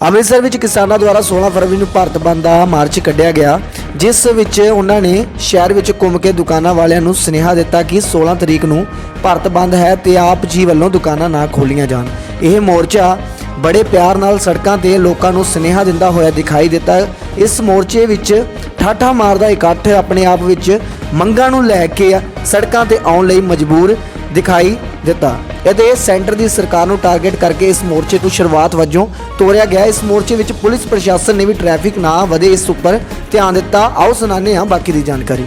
ਅੰਮ੍ਰਿਤਸਰ ਵਿੱਚ ਕਿਸਾਨਾਂ ਦੁਆਰਾ 16 ਫਰਵਰੀ ਨੂੰ ਭਾਰਤ ਬੰਦ ਦਾ ਮਾਰਚ ਕੱਢਿਆ ਗਿਆ, ਜਿਸ ਵਿੱਚ ਉਹਨਾਂ ਨੇ ਸ਼ਹਿਰ ਵਿੱਚ ਘੁੰਮ ਕੇ ਦੁਕਾਨਾਂ ਵਾਲਿਆਂ ਨੂੰ ਸੁਨੇਹਾ ਦਿੱਤਾ ਕਿ 16 ਤਰੀਕ ਨੂੰ ਭਾਰਤ ਬੰਦ ਹੈ ਤੇ ਆਪ ਜੀ ਵੱਲੋਂ ਦੁਕਾਨਾਂ ਨਾ ਖੋਲੀਆਂ ਜਾਣ। ਇਹ ਮੋਰਚਾ ਬੜੇ ਪਿਆਰ ਨਾਲ ਸੜਕਾਂ ਤੇ ਲੋਕਾਂ ਨੂੰ ਸੁਨੇਹਾ ਦਿੰਦਾ ਹੋਇਆ ਦਿਖਾਈ ਦਿੱਤਾ। ਇਸ ਮੋਰਚੇ ਵਿੱਚ ਠਾਠਾ ਮਾਰਦਾ ਇਕੱਠ ਆਪਣੇ ਆਪ ਵਿੱਚ ਮੰਗਾਂ ਨੂੰ ਲੈ ਕੇ ਸੜਕਾਂ ਤੇ ਆਉਣ ਲਈ ਮਜਬੂਰ ਦਿਖਾਈ ਦਿੱਤਾ। ਅਤੇ ਸੈਂਟਰ ਦੀ ਸਰਕਾਰ ਨੂੰ ਟਾਰਗੇਟ ਕਰਕੇ ਇਸ ਮੋਰਚੇ ਤੋਂ ਸ਼ੁਰੂਆਤ ਵਜੋਂ ਤੋਰਿਆ ਗਿਆ। ਇਸ ਮੋਰਚੇ ਵਿੱਚ ਪੁਲਿਸ ਪ੍ਰਸ਼ਾਸਨ ਨੇ ਵੀ ਟ੍ਰੈਫਿਕ ਨਾ ਵਧੇ ਇਸ ਉੱਪਰ ਧਿਆਨ ਦਿੱਤਾ। ਆਓ ਸੁਣਾਉਂਦੇ ਹਾਂ ਬਾਕੀ ਦੀ ਜਾਣਕਾਰੀ।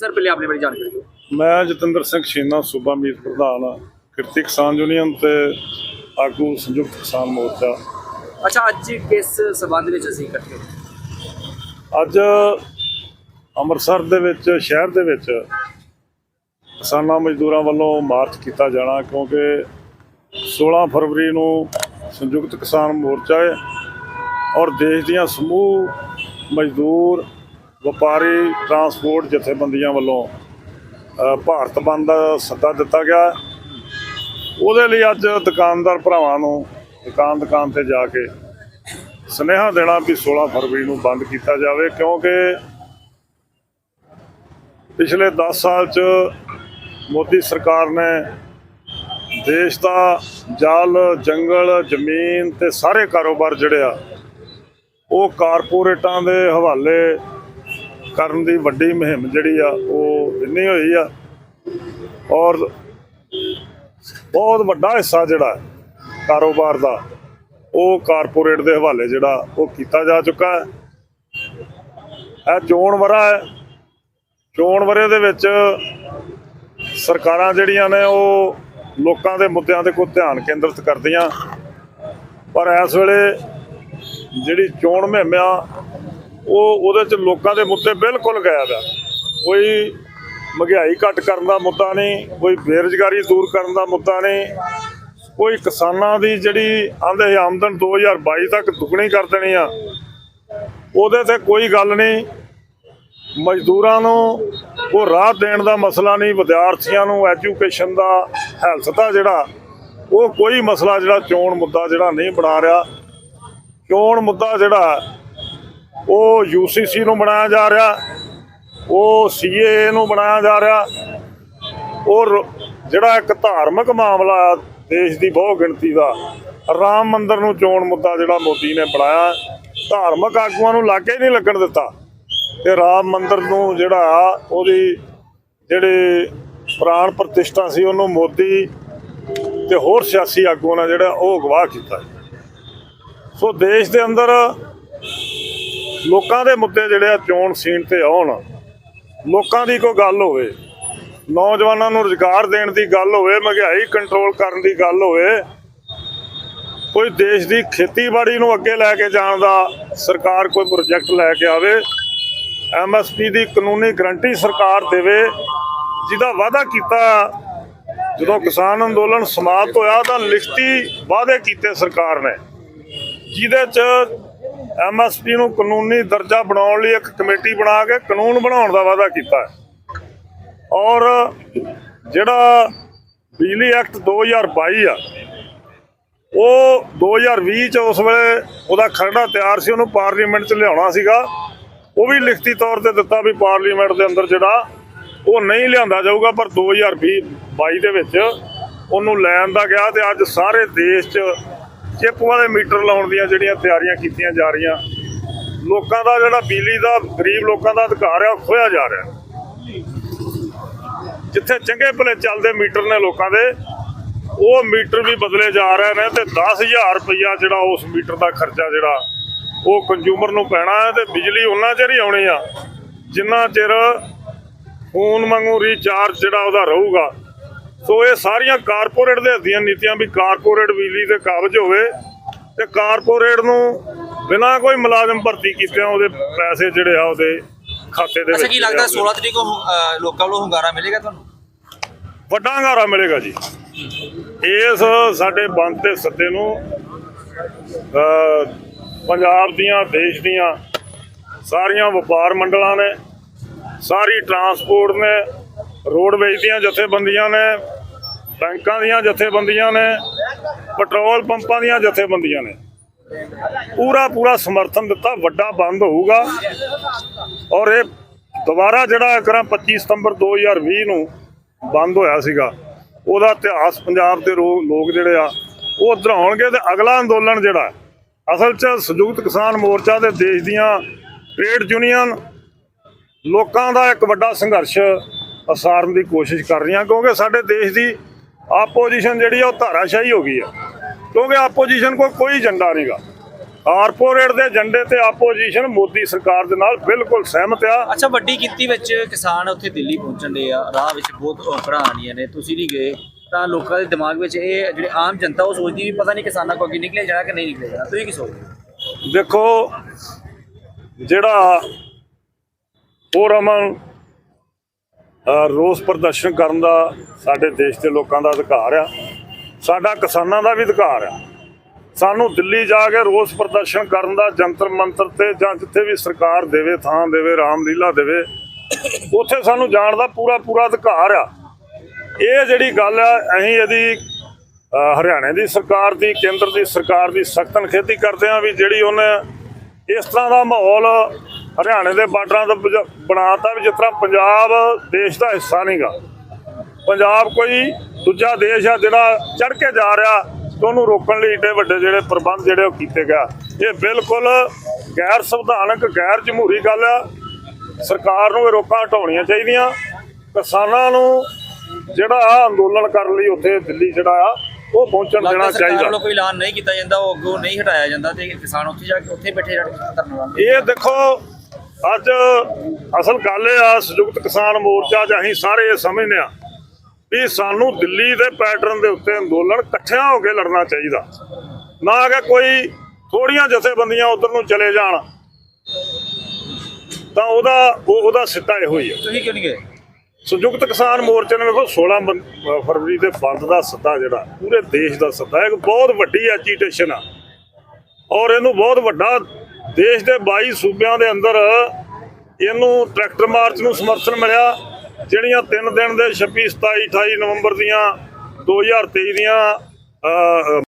ਸਰ ਪਹਿਲੇ ਆਪਣੀ ਬੜੀ ਜਾਣਕਾਰੀ ਦਿਓ। ਮੈਂ ਜਤਿੰਦਰ ਸਿੰਘ ਸ਼ੀਨਾ ਸੂਬਾ ਮੀਤ ਪ੍ਰਧਾਨ ਕਿਰਤੀ ਕਿਸਾਨ ਯੂਨੀਅਨ ਤੇ ਆਗੂ ਸੰਯੁਕਤ ਕਿਸਾਨ ਮੋਰਚਾ। ਅੱਛਾ ਅੱਜ ਕਿਸ ਸਬੰਧ ਵਿੱਚ ਅਸੀਂ ਇਕੱਠੇ ਹੋਏ ਅੱਜ ਅੰਮ੍ਰਿਤਸਰ ਦੇ ਵਿੱਚ ਸ਼ਹਿਰ ਦੇ ਵਿੱਚ ਕਿਸਾਨਾਂ ਮਜ਼ਦੂਰਾਂ ਵੱਲੋਂ ਮਾਰਚ ਕੀਤਾ ਜਾਣਾ ਕਿਉਂਕਿ 16 ਫਰਵਰੀ ਨੂੰ ਸੰਯੁਕਤ ਕਿਸਾਨ ਮੋਰਚਾ ਹੈ ਔਰ ਦੇਸ਼ ਦੀਆਂ ਸਮੂਹ ਮਜ਼ਦੂਰ ਵਪਾਰੀ ਟਰਾਂਸਪੋਰਟ ਜਥੇਬੰਦੀਆਂ ਵੱਲੋਂ ਭਾਰਤ ਬੰਦ ਦਾ ਸੱਦਾ ਦਿੱਤਾ ਗਿਆ। ਉਹਦੇ ਲਈ ਅੱਜ ਦੁਕਾਨਦਾਰ ਭਰਾਵਾਂ ਨੂੰ ਦੁਕਾਨ ਦੁਕਾਨ ਤੇ ਜਾ ਕੇ ਸੁਨੇਹਾ ਦੇਣਾ ਵੀ 16 ਫਰਵਰੀ ਨੂੰ ਬੰਦ ਕੀਤਾ ਜਾਵੇ, ਕਿਉਂਕਿ ਪਿਛਲੇ 10 ਸਾਲ ਚ ਮੋਦੀ ਸਰਕਾਰ ਨੇ ਦੇਸ਼ ਦਾ ਜਲ, ਜੰਗਲ, ਜ਼ਮੀਨ ਤੇ ਸਾਰੇ ਕਾਰੋਬਾਰ ਜਿਹੜੇ ਆ, ਉਹ ਕਾਰਪੋਰੇਟਾਂ ਦੇ ਹਵਾਲੇ ਕਰਨ ਦੀ ਵੱਡੀ ਮੁਹਿੰਮ ਜਿਹੜੀ ਆ, ਉਹ ਇੰਨੀ ਹੋਈ ਆ। ਔਰ ਬਹੁਤ ਵੱਡਾ ਹਿੱਸਾ ਜਿਹੜਾ ਕਾਰੋਬਾਰ ਦਾ, ਉਹ ਕਾਰਪੋਰੇਟ ਦੇ ਹਵਾਲੇ ਜਿਹੜਾ, ਉਹ ਕੀਤਾ ਜਾ ਚੁੱਕਾ ਹੈ। ਇਹ ਚੋਣ ਵਰਾ ਹੈ। ਚੋਣ ਵਰੇ ਦੇ ਵਿੱਚ ਸਰਕਾਰਾਂ ਜਿਹੜੀਆਂ ਨੇ, ਉਹ ਲੋਕਾਂ ਦੇ ਮੁੱਦਿਆਂ ਤੇ ਕੋਈ ਧਿਆਨ ਕੇਂਦਰਿਤ ਕਰਦੀਆਂ। ਪਰ ਇਸ ਵੇਲੇ ਜਿਹੜੀ ਚੋਣ ਮੁਹਿੰਮ ਆ ਉਹ ਉਹਦੇ ਚ ਲੋਕਾਂ ਦੇ ਮੁੱਦੇ ਬਿਲਕੁਲ ਗਾਇਬ ਆ। ਕੋਈ ਮਹਿੰਗਾਈ ਘੱਟ ਕਰਨ ਦਾ ਮੁੱਦਾ ਨਹੀਂ, ਕੋਈ ਬੇਰੁਜ਼ਗਾਰੀ ਦੂਰ ਕਰਨ ਦਾ ਮੁੱਦਾ ਨਹੀਂ, ਕੋਈ ਕਿਸਾਨਾਂ ਦੀ ਜਿਹੜੀ ਆਂਦੇ ਆਮਦਨ 2022 ਤੱਕ ਦੁੱਗਣੀ ਕਰ ਦੇਣੀ ਆ, ਉਹਦੇ ਤੇ ਕੋਈ ਗੱਲ ਨਹੀਂ। ਮਜ਼ਦੂਰਾਂ ਨੂੰ ਉਹ ਰਾਹ ਦੇਣ ਦਾ ਮਸਲਾ ਨਹੀਂ, ਵਿਦਿਆਰਥੀਆਂ ਨੂੰ ਐਜੂਕੇਸ਼ਨ ਦਾ, ਹੈਲਥ ਦਾ ਜਿਹੜਾ, ਉਹ ਕੋਈ ਮਸਲਾ ਜਿਹੜਾ ਚੋਣ ਮੁੱਦਾ ਜਿਹੜਾ ਨਹੀਂ ਬਣਾ ਰਿਹਾ। ਚੋਣ ਮੁੱਦਾ ਜਿਹੜਾ ਉਹ ਯੂਸੀਸੀ ਨੂੰ ਬਣਾਇਆ ਜਾ ਰਿਹਾ, ਉਹ ਸੀਏ ਨੂੰ ਬਣਾਇਆ ਜਾ ਰਿਹਾ, ਔਰ ਜਿਹੜਾ ਇੱਕ ਧਾਰਮਿਕ ਮਾਮਲਾ ਦੇਸ਼ ਦੀ ਬਹੁ ਗਿਣਤੀ ਦਾ, ਰਾਮ ਮੰਦਰ ਨੂੰ ਚੋਣ ਮੁੱਦਾ ਜਿਹੜਾ ਮੋਦੀ ਨੇ ਬਣਾਇਆ, ਧਾਰਮਿਕ ਆਗੂਆਂ ਨੂੰ ਲਾਗੇ ਨਹੀਂ ਲੱਗਣ ਦਿੱਤਾ, ਤੇ ਰਾਮ ਮੰਦਰ ਨੂੰ ਜਿਹੜਾ ਉਹਦੀ ਜਿਹੜੇ ਪ੍ਰਾਣ ਪ੍ਰਤਿਸ਼ਠਾ ਸੀ ਉਹਨੂੰ ਮੋਦੀ ਤੇ ਹੋਰ ਸਿਆਸੀ ਆਗੂਆਂ ਨੇ ਜਿਹੜਾ ਉਹ ਅਗਵਾ ਕੀਤਾ। ਸੋ ਦੇਸ਼ ਦੇ ਅੰਦਰ ਲੋਕਾਂ ਦੇ ਮੁੱਦੇ ਜਿਹੜੇ ਆ ਚੋਣ ਸੀਨ ਤੇ ਆਉਣ, ਲੋਕਾਂ ਦੀ ਕੋਈ ਗੱਲ ਹੋਵੇ, ਨੌਜਵਾਨਾਂ ਨੂੰ ਰੁਜ਼ਗਾਰ ਦੇਣ ਦੀ ਗੱਲ ਹੋਵੇ, ਮਹਿੰਗਾਈ ਕੰਟਰੋਲ ਕਰਨ ਦੀ ਗੱਲ ਹੋਵੇ, ਕੋਈ ਦੇਸ਼ ਦੀ ਖੇਤੀਬਾੜੀ ਨੂੰ ਅੱਗੇ ਲੈ ਕੇ ਜਾਣ ਦਾ ਸਰਕਾਰ ਕੋਈ ਪ੍ਰੋਜੈਕਟ ਲੈ ਕੇ ਆਵੇ ਐਮਐਸਪੀ ਦੀ ਕਾਨੂੰਨੀ ਗਰੰਟੀ ਸਰਕਾਰ ਦੇਵੇ, ਜਿਹਦਾ ਵਾਅਦਾ ਕੀਤਾ ਜਦੋਂ ਕਿਸਾਨ ਅੰਦੋਲਨ ਸਮਾਪਤ ਹੋਇਆ ਤਾਂ ਲਿਖਤੀ ਵਾਅਦੇ ਕੀਤੇ ਸਰਕਾਰ ਨੇ, ਜਿਹਦੇ ਚ ਐਮਐਸਪੀ ਨੂੰ ਕਾਨੂੰਨੀ ਦਰਜਾ ਬਣਾਉਣ ਲਈ ਇੱਕ ਕਮੇਟੀ ਬਣਾ ਕੇ ਕਾਨੂੰਨ ਬਣਾਉਣ ਦਾ ਵਾਅਦਾ ਕੀਤਾ ਹੈ। ਔਰ ਜਿਹੜਾ ਬਿਜਲੀ ਐਕਟ 2022 ਆ, ਉਹ 2020 ਚ ਉਸ ਵੇਲੇ ਉਹਦਾ ਖਰੜਾ ਤਿਆਰ ਸੀ, ਉਹਨੂੰ ਪਾਰਲੀਮੈਂਟ ਚ ਲਿਆਉਣਾ ਸੀਗਾ। ਉਹ ਵੀ ਲਿਖਤੀ ਤੌਰ ਤੇ ਦਿੱਤਾ ਵੀ ਪਾਰਲੀਮੈਂਟ ਦੇ ਅੰਦਰ ਜਿਹੜਾ ਉਹ ਨਹੀਂ ਲਿਆਂਦਾ ਜਾਊਗਾ, ਪਰ 2020 22 ਦੇ ਵਿੱਚ ਉਹਨੂੰ ਲੈਣ ਦਾ ਗਿਆ ਤੇ ਅੱਜ ਸਾਰੇ ਦੇਸ਼ 'ਚ ਚਿੱਪ ਦੇ ਮੀਟਰ ਲਾਉਣ ਦੀਆਂ ਜਿਹੜੀਆਂ ਤਿਆਰੀਆਂ ਕੀਤੀਆਂ ਜਾ ਰਹੀਆਂ, ਲੋਕਾਂ ਦਾ ਜਿਹੜਾ ਬਿਜਲੀ ਦਾ, ਗਰੀਬ ਲੋਕਾਂ ਦਾ ਅਧਿਕਾਰ ਹੈ ਉਹ ਖੋਇਆ ਜਾ ਰਿਹਾ। ਜਿੱਥੇ ਚੰਗੇ ਭਲੇ ਚੱਲਦੇ ਮੀਟਰ ਨੇ ਲੋਕਾਂ ਦੇ, ਉਹ ਮੀਟਰ ਵੀ ਬਦਲੇ ਜਾ ਰਹੇ ਨੇ ਤੇ 10000 ਰੁਪਈਆ ਜਿਹੜਾ ਉਸ ਮੀਟਰ ਦਾ ਖਰਚਾ ਜਿਹੜਾ, ਉਹ ਕੰਜ਼ੂਮਰ ਨੂੰ ਪੈਣਾ ਹੈ ਤੇ ਬਿਜਲੀ ਉਹਨਾਂ ਚਿਰ ਹੀ ਆਉਣੀ ਆ। ਜਿੰਨਾ ਚਿਰ ਫੋਨ ਵਾਂਗੂ ਰੀਚਾਰਜ ਜਿਹੜਾ ਉਹਦਾ ਰਹੂਗਾ ਸੋ ਇਹ ਸਾਰੀਆਂ ਕਾਰਪੋਰੇਟ ਦੇ ਦੀਆਂ ਨੀਤੀਆਂ ਵੀ ਕਾਰਪੋਰੇਟ ਬਿਜਲੀ ਤੇ ਕਾਬਜ ਹੋਵੇ ਤੇ ਕਾਰਪੋਰੇਟ ਨੂੰ ਬਿਨਾਂ ਕੋਈ ਮੁਲਾਜ਼ਮ ਭਰਤੀ ਕੀਤਿਆਂ ਉਹਦੇ ਪੈਸੇ ਜਿਹੜੇ ਆ ਉਹਦੇ ਖਾਤੇ ਦੇ ਅੱਛਾ ਵਿੱਚ ਕੀ ਲੱਗਦਾ ਜਿਹੜੇ ਆ 16 ਤਰੀਕ ਨੂੰ ਲੋਕਾਂ ਵੱਲੋਂ ਹੁੰਗਾਰਾ ਮਿਲੇਗਾ ਤੁਹਾਨੂੰ? ਵੱਡਾ ਹੰਗਾਰਾ ਮਿਲੇਗਾ ਜੀ। ਇਸ ਸਾਡੇ ਬੰਦ ਤੇ ਸੱਦੇ ਨੂੰ ਪੰਜਾਬ ਦੀਆਂ ਦੇਸ਼ ਦੀਆਂ ਸਾਰੀਆਂ ਵਪਾਰ ਮੰਡਲਾਂ ਨੇ ਸਾਰੀ ਟਰਾਂਸਪੋਰਟ ਨੇ ਰੋਡਵੇਜ਼ ਦੀਆਂ ਜਥੇਬੰਦੀਆਂ ਨੇ, ਬੈਂਕਾਂ ਦੀਆਂ ਜਥੇਬੰਦੀਆਂ ਨੇ, ਪੈਟਰੋਲ ਪੰਪਾਂ ਦੀਆਂ ਜਥੇਬੰਦੀਆਂ ਨੇ। ਪੂਰਾ ਪੂਰਾ ਸਮਰਥਨ ਦਿੱਤਾ, ਵੱਡਾ ਬੰਦ ਹੋਊਗਾ। ਔਰ ਇਹ ਦੁਬਾਰਾ ਜਿਹੜਾ ਕਰਾਂ 25 ਸਤੰਬਰ 2020 ਨੂੰ ਬੰਦ ਹੋਇਆ ਸੀਗਾ, ਉਹਦਾ ਇਤਿਹਾਸ ਪੰਜਾਬ ਦੇ ਰੋ- ਲੋਕ ਜਿਹੜੇ ਆ, ਉਹ ਦੁਹਰਾਉਣਗੇ ਤੇ ਅਗਲਾ ਅੰਦੋਲਨ ਜਿਹੜਾ ਅਸਲ 'ਚ ਸੰਯੁਕਤ ਕਿਸਾਨ ਮੋਰਚਾ ਦੇ ਦੇਸ਼ ਦੀਆਂ ਟ੍ਰੇਡ ਯੂਨੀਅਨ ਲੋਕਾਂ ਦਾ ਇੱਕ ਵੱਡਾ ਸੰਘਰਸ਼ ਅਸਾਰਨ ਦੀ ਕੋਸ਼ਿਸ਼ ਕਰ ਰਹੀਆਂ ਕਿਉਂਕਿ ਸਾਡੇ ਦੇਸ਼ ਦੀ ਆਪੋਜੀਸ਼ਨ ਜਿਹੜੀ ਆ ਉਹ ਧਾਰਾਸ਼ਾਹੀ ਹੋ ਗਈ ਆ। ਕਿਉਂਕਿ ਆਪੋਜੀਸ਼ਨ ਕੋਲ ਕੋਈ ਏਜੰਡਾ ਨਹੀਂਗਾ ਕਾਰਪੋਰੇਟ ਦੇ ਏਜੰਡੇ ਤੇ ਆਪੋਜੀਸ਼ਨ ਮੋਦੀ ਸਰਕਾਰ ਦੇ ਨਾਲ ਬਿਲਕੁਲ ਸਹਿਮਤ ਆ। ਅੱਛਾ ਵੱਡੀ ਗਿਣਤੀ ਵਿੱਚ ਕਿਸਾਨ ਉੱਥੇ ਦਿੱਲੀ ਪਹੁੰਚਣ ਦੇ ਆ। ਰਾਹ ਵਿੱਚ ਬਹੁਤ ਔਕੜਾਂ ਆਣੀਆਂ ਨੇ। ਤੁਸੀਂ ਨਹੀਂ ਗਏ ਤਾਂ ਲੋਕਾਂ ਦੇ ਦਿਮਾਗ ਵਿੱਚ ਇਹ ਜਿਹੜੇ ਆਮ ਜਨਤਾ ਉਹ ਸੋਚਦੀ ਵੀ ਪਤਾ ਨਹੀਂ ਕਿਸਾਨਾਂ ਕੋਲ ਅੱਗੇ ਨਿਕਲੇ ਜਾਣਾ ਕਿ ਨਹੀਂ ਨਿਕਲੇ ਜਾਣਾ ਤੁਸੀਂ ਕੀ ਸੋਚਦੇ? ਦੇਖੋ ਜਿਹੜਾ ਉਹ ਰਮਨ ਰੋਸ ਪ੍ਰਦਰਸ਼ਨ ਕਰਨ ਦਾ ਸਾਡੇ ਦੇਸ਼ ਦੇ ਲੋਕਾਂ ਦਾ ਅਧਿਕਾਰ ਆ। ਸਾਡਾ ਕਿਸਾਨਾਂ ਦਾ ਵੀ ਅਧਿਕਾਰ ਆ। ਸਾਨੂੰ ਦਿੱਲੀ ਜਾ ਕੇ ਰੋਸ ਪ੍ਰਦਰਸ਼ਨ ਕਰਨ ਦਾ ਜੰਤਰ ਮੰਤਰ ਤੇ ਜਾਂ ਜਿੱਥੇ ਵੀ ਸਰਕਾਰ ਦੇਵੇ ਥਾਂ ਦੇਵੇ ਰਾਮਲੀਲਾ ਦੇਵੇ ਉੱਥੇ ਸਾਨੂੰ ਜਾਣ ਦਾ ਪੂਰਾ ਪੂਰਾ ਅਧਿਕਾਰ ਆ। ਇਹ ਜਿਹੜੀ ਗੱਲ ਆ ਅਸੀਂ ਇਹਦੀ ਅ, ਹਰਿਆਣੇ ਦੀ ਸਰਕਾਰ ਦੀ ਕੇਂਦਰ ਦੀ ਸਰਕਾਰ ਦੀ ਸਖਤ ਨਿਖੇਧੀ ਕਰਦੇ ਆ ਵੀ ਜਿਹੜੀ ਉਹਨੇ ਇਸ ਤਰ੍ਹਾਂ ਦਾ ਮਾਹੌਲ ਹਰਿਆਣੇ ਦੇ ਬਾਰਡਰਾਂ ਤੋਂ ਬਣਾਤਾ ਵੀ ਜਿਸ ਤਰ੍ਹਾਂ ਪੰਜਾਬ ਦੇਸ਼ ਦਾ ਹਿੱਸਾ ਨਹੀਂਗਾ। ਪੰਜਾਬ ਕੋਈ ਦੂਜਾ ਦੇਸ਼ ਆ ਜਿਹੜਾ ਚੜ ਕੇ ਜਾ ਰਿਹਾ ਤੇ ਉਹਨੂੰ ਰੋਕਣ ਲਈ ਏਡੇ ਵੱਡੇ ਜਿਹੜੇ ਪ੍ਰਬੰਧ ਜਿਹੜੇ ਉਹ ਕੀਤੇ ਗਿਆ ਇਹ ਬਿਲਕੁਲ ਗੈਰ ਸੰਵਿਧਾਨਕ ਗੈਰ ਜਮਹੂਰੀ ਗੱਲ ਆ। ਸਰਕਾਰ ਨੂੰ ਇਹ ਰੋਕਾਂ ਹਟਾਉਣੀਆਂ ਚਾਹੀਦੀਆਂ। ਕਿਸਾਨਾਂ ਨੂੰ ਜਿਹੜਾ ਆ ਅੰਦੋਲਨ ਕਰਨ ਲਈ ਉੱਥੇ ਦਿੱਲੀ ਜਿਹੜਾ ਆ ਉਹ ਪਹੁੰਚਣ ਦੇਣਾ ਸਰਕਾਰ ਚਾਹੀਦਾ। ਵੱਲੋਂ ਕੋਈ ਐਲਾਨ ਨਹੀਂ ਕੀਤਾ ਜਾਂਦਾ ਉਹ ਅੱਗੋਂ ਨਹੀਂ ਹਟਾਇਆ ਜਾਂਦਾ ਤੇ ਕਿਸਾਨ ਉੱਥੇ ਜਾ ਕੇ ਉੱਥੇ ਬੈਠੇ ਰਹਿਣ ਧਰਨਾ ਲਾਉਣਗੇ ਇਹ ਦੇਖੋ ਅੱਜ ਅਸਲ ਗੱਲ ਇਹ ਆ ਸੰਯੁਕਤ ਕਿਸਾਨ ਮੋਰਚਾ 'ਚ ਅਸੀਂ ਸਾਰੇ ਇਹ ਸਮਝਦੇ ਆ ਵੀ ਸਾਨੂੰ ਦਿੱਲੀ ਦੇ ਪੈਟਰਨ ਦੇ ਉੱਤੇ ਅੰਦੋਲਨ ਇਕੱਠਿਆਂ ਹੋ ਕੇ ਲੜਨਾ ਚਾਹੀਦਾ। ਨਾ ਕਿ ਕੋਈ ਥੋੜੀਆਂ ਜਥੇਬੰਦੀਆਂ ਉਧਰ ਨੂੰ ਚਲੇ ਜਾਣ। ਤਾਂ ਉਹਦਾ ਉਹ- ਉਹਦਾ ਸਿੱਟਾ ਇਹੋ ਹੀ ਆ। ਤੁਸੀਂ ਕਿਉਂ ਨਹੀਂ ਗਏ? ਸੰਯੁਕਤ ਕਿਸਾਨ ਮੋਰਚੇ ਨੇ ਵੇਖੋ 16 ਬੰ- ਅਹ ਫਰਵਰੀ ਦੇ ਬੰਦ ਦਾ ਸੱਦਾ ਜਿਹੜਾ ਪੂਰੇ ਦੇਸ਼ ਦਾ ਸੱਦਾ ਹੈ ਇੱਕ ਬਹੁਤ ਵੱਡੀ ਐਜੀਟੇਸ਼ਨ ਆ। ਔਰ ਇਹਨੂੰ ਬਹੁਤ ਵੱਡਾ ਦੇਸ਼ ਦੇ 22 ਸੂਬਿਆਂ ਦੇ ਅੰਦਰ ਇਹਨੂੰ ਟਰੈਕਟਰ ਮਾਰਚ ਨੂੰ ਸਮਰਥਨ ਮਿਲਿਆ ਜਿਹੜੀਆਂ ਤਿੰਨ ਦਿਨ ਦੇ 26 27 28 ਨਵੰਬਰ ਦੀਆਂ 2023 ਦੀਆਂ ਅਹ, ਅਹ,